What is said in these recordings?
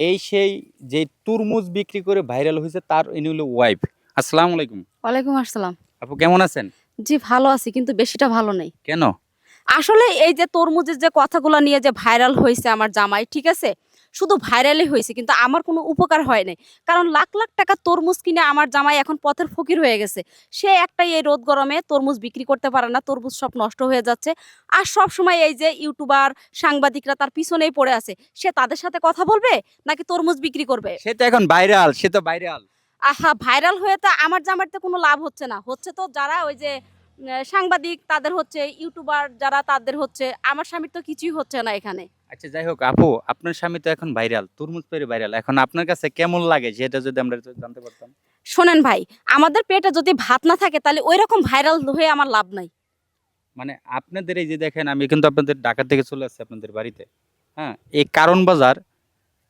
এই সেই যে তরমুজ বিক্রি করে ভাইরাল হয়েছে তার ইনি হলো ওয়াইফ আসসালামু আলাইকুম। ওয়ালাইকুম আসসালাম। আপু কেমন আছেন? জি ভালো আছি কিন্তু বেশিটা ভালো নেই। কেন? আসলে এই যে তরমুজের যে কথাগুলো নিয়ে যে ভাইরাল হয়েছে আমার জামাই ঠিক আছে? শুধু ভাইরালই হয়েছে কিন্তু আমার কোনো উপকার হয় নাই। কারণ লাখ লাখ টাকা তরমুজ কিনে আমার জামাই এখন পথের ফকির হয়ে গেছে। সে একটাই এই রোদ গরমে তরমুজ বিক্রি করতে পারে না তরমুজ সব নষ্ট হয়ে যাচ্ছে। আর সব সময় এই যে ইউটিউবার সাংবাদিকরা তার পিছনেই পড়ে আছে সে তাদের সাথে কথা বলবে নাকি তরমুজ বিক্রি করবে? সে তো এখন ভাইরাল সে তো ভাইরাল। আহা ভাইরাল হয়ে তো আমার জামাইতে কোনো লাভ হচ্ছে না। হচ্ছে তো যারা ওই যে সাংবাদিক তাদের হচ্ছে ইউটিউবার যারা তাদের হচ্ছে আমার স্বামীর তো কিছুই হচ্ছে না এখানে। আচ্ছা যাই হোক আপু আপনার স্বামী তো এখন ভাইরাল তরমুজ পেরে ভাইরাল। এখন আপনার কাছে কেমন লাগে সেটা যদি আমরা জানতে পারতাম? শোনেন ভাই আমাদের পেটে যদি ভাত না থাকে তাহলে ওই রকম ভাইরাল হয়ে আমার লাভ নাই। মানে আপনাদের এই যে দেখেন আমি কিন্তু আপনাদের ঢাকা থেকে চলে আসছি আপনাদের বাড়িতে। হ্যাঁ এই কারণ বাজার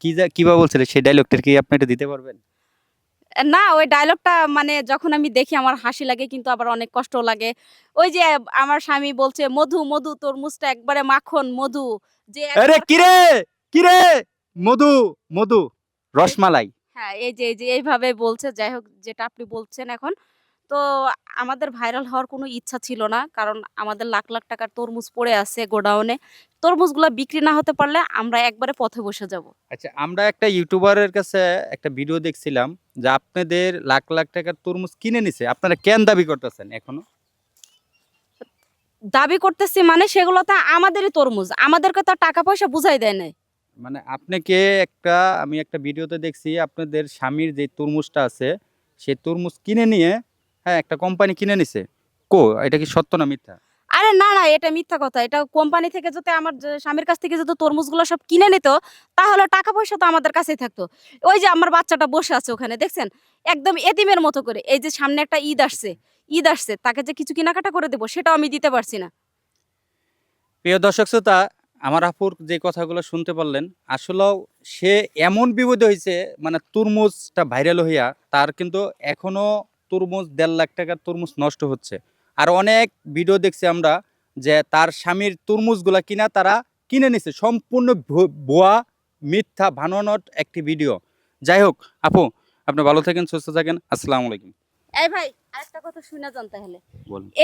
কি যা কীভাবে বলছিলেন সেই ডায়লগটার কি আপনি এটা দিতে পারবেন? না ওই ডায়লগটা মানে যখন আমি দেখি আমার হাসি লাগে কিন্তু আবার অনেক কষ্ট লাগে। ওই যে আমার স্বামী বলছে মধু মধু তোর মুসটা একবারে মাখন মধু। যে আরে কিরে? কিরে? মধু মধু রসমালাই। হ্যাঁ এই যে এই যে এইভাবে বলছে যাই হোক যেটা আপনি বলছেন এখন। তো আমাদের ভাইরাল হওয়ার কোনো ইচ্ছা ছিল না। কারণ আমাদের লাখ লাখ টাকার তরমুজ পড়ে আছে গোডাউনে। তরমুজগুলো বিক্রি না হতে পারলে আমরা একবারে পথে বসে যাব। আচ্ছা আমরা একটা ইউটিউবারের কাছে একটা ভিডিও দেখছিলাম যে আপনাদের লাখ লাখ টাকার তরমুজ কিনে নিছে। আপনারা কেন দাবি করতেছেন এখনও? দাবি করতেছি মানে সেগুলো তো আমাদেরই তরমুজ। আমাদেরকে তো টাকা পয়সা বুঝাই দেয় না মানে আপনাকে একটা আমি একটা ভিডিওতে দেখছি আপনাদের স্বামীর যে তরমুজটা আছে সেই তরমুজ কিনে নিয়ে হ্যাঁ একটা কোম্পানি কিনে নিছে। কো এটা কি সত্য না মিথ্যা? আরে না না এটা মিথ্যা কথা। এটা কোম্পানি থেকে যদি আমার স্বামীর কাছ থেকে যদি তরমুজগুলো সব কিনে নিত তাহলে টাকা পয়সা তো আমাদের কাছেই থাকতো। ওই যে আমার বাচ্চাটা বসে আছে ওখানে দেখছেন? একদম এতিমের মতো করে। এই যে সামনে একটা ঈদ আসছে ঈদ আসছে তাকে যে কিছু কেনাকাটা করে দেবো সেটাও আমি দিতে পারছি না। প্রিয় দর্শক শ্রোতা আমার আপুর যে কথাগুলো শুনতে পারলেন আসলেও সে এমন বিপদ হয়েছে মানে তরমুজটা ভাইরাল হইয়া তার কিন্তু এখনও তরমুজ দেড় লাখ টাকার তরমুজ নষ্ট হচ্ছে। আর অনেক ভিডিও দেখছি আমরা যে তার স্বামীর তরমুজগুলা কিনা তারা কিনে নিছে। সম্পূর্ণ ভুয়া মিথ্যা বানানোর একটি ভিডিও যাই হোক আপু আপনি ভালো থাকেন সুস্থ থাকেন। আসসালামু আলাইকুম। এই ভাই আরেকটা কথা শুনে যান তাহলে।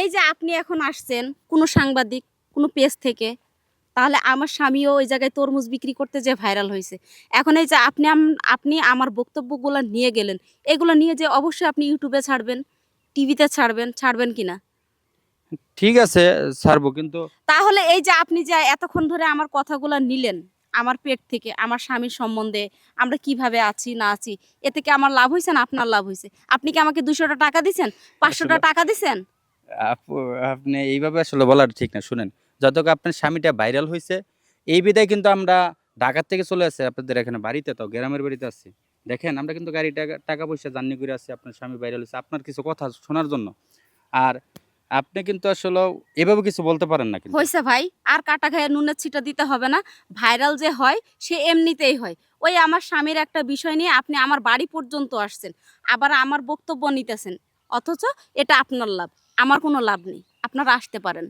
এই যে আপনি এখন আসছেন কোনো সাংবাদিক কোনো পেজ থেকে তাহলে আমার স্বামীও ওই জায়গায় তরমুজ বিক্রি করতে যে ভাইরাল হয়েছে। এখন এই যে আপনি আপনি আমার বক্তব্যগুলো নিয়ে গেলেন এগুলো নিয়ে যে অবশ্যই আপনি ইউটিউবে ছাড়বেন টিভিতে ছাড়বেন ছাড়বেন কিনা? ঠিক আছে ছাড়বো কিন্তু তাহলে এই যে আপনি যে এতক্ষণ ধরে আমার কথাগুলো নিলেন আমার পেট থেকে আমার স্বামীর সম্বন্ধে আমরা কীভাবে আছি না আছি এ থেকে আমার লাভ হয়েছে না আপনার লাভ হয়েছে আপনি কি আমাকে দুশোটা টাকা দিছেন? পাঁচশোটা টাকা আপু আপনি এইভাবে আসলে বলার ঠিক না শুনেন। যতক্ষণ আপনার স্বামীটা ভাইরাল হয়েছে এই বিদায় কিন্তু আমরা ঢাকার থেকে চলে আসছি, আপনাদের এখানে বাড়িতে তো, গ্রামের বাড়িতে আসছি। দেখেন, আমরা কিন্তু গাড়ি টাকা পয়সা জার্নি করে আসছি, আপনার স্বামী ভাইরাল হয়েছে আপনার কিছু কথা শোনার জন্য। আর আপনি কিন্তু আসলে এভাবে কিছু বলতে পারেন না হয়েছে ভাই, আর কাটা খায় নুনের ছিটা দিতে হবে না, ভাইরাল যে হয়, সে এমনিতেই হয়। ওই আমার স্বামীর একটা বিষয় নিয়ে আপনি আমার বাড়ি পর্যন্ত আসছেন, আবার আমার বক্তব্য নিতেছেন, অথচ এটা আপনার লাভ, আমার কোনো লাভ নেই, আপনারা আসতে পারেন।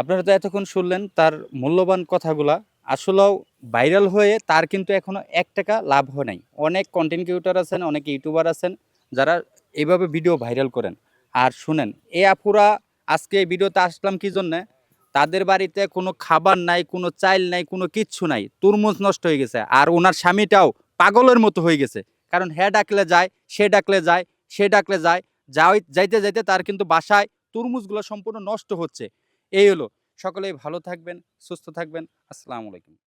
আপনারা তো এতক্ষণ শুনলেন তার মূল্যবান কথাগুলা। আসলেও ভাইরাল হয়ে তার কিন্তু এখনও এক টাকা লাভ হয় নাই। অনেক কন্টেন্ট ক্রিয়েটর আছেন, অনেক ইউটিউবার আছেন, যারা এইভাবে ভিডিও ভাইরাল করেন। আর শুনেন, এ আপুরা আজকে এই ভিডিওতে আসলাম কি জন্যে? তাদের বাড়িতে কোনো খাবার নাই, কোনো চাইল নাই, কোনো কিচ্ছু নাই। তরমুজ নষ্ট হয়ে গেছে। আর ওনার স্বামীটাও পাগলের মতো হয়ে গেছে। কারণ হ্যাঁ ডাকলে যায়, সে ডাকলে যায়, সে ডাকলে যায়। যাই, যাইতে যাইতে তার কিন্তু বাসায় তরমুজগুলো সম্পূর্ণ নষ্ট হচ্ছে। এই হলো। সকলেই ভালো থাকবেন সুস্থ থাকবেন। আসসালামু আলাইকুম।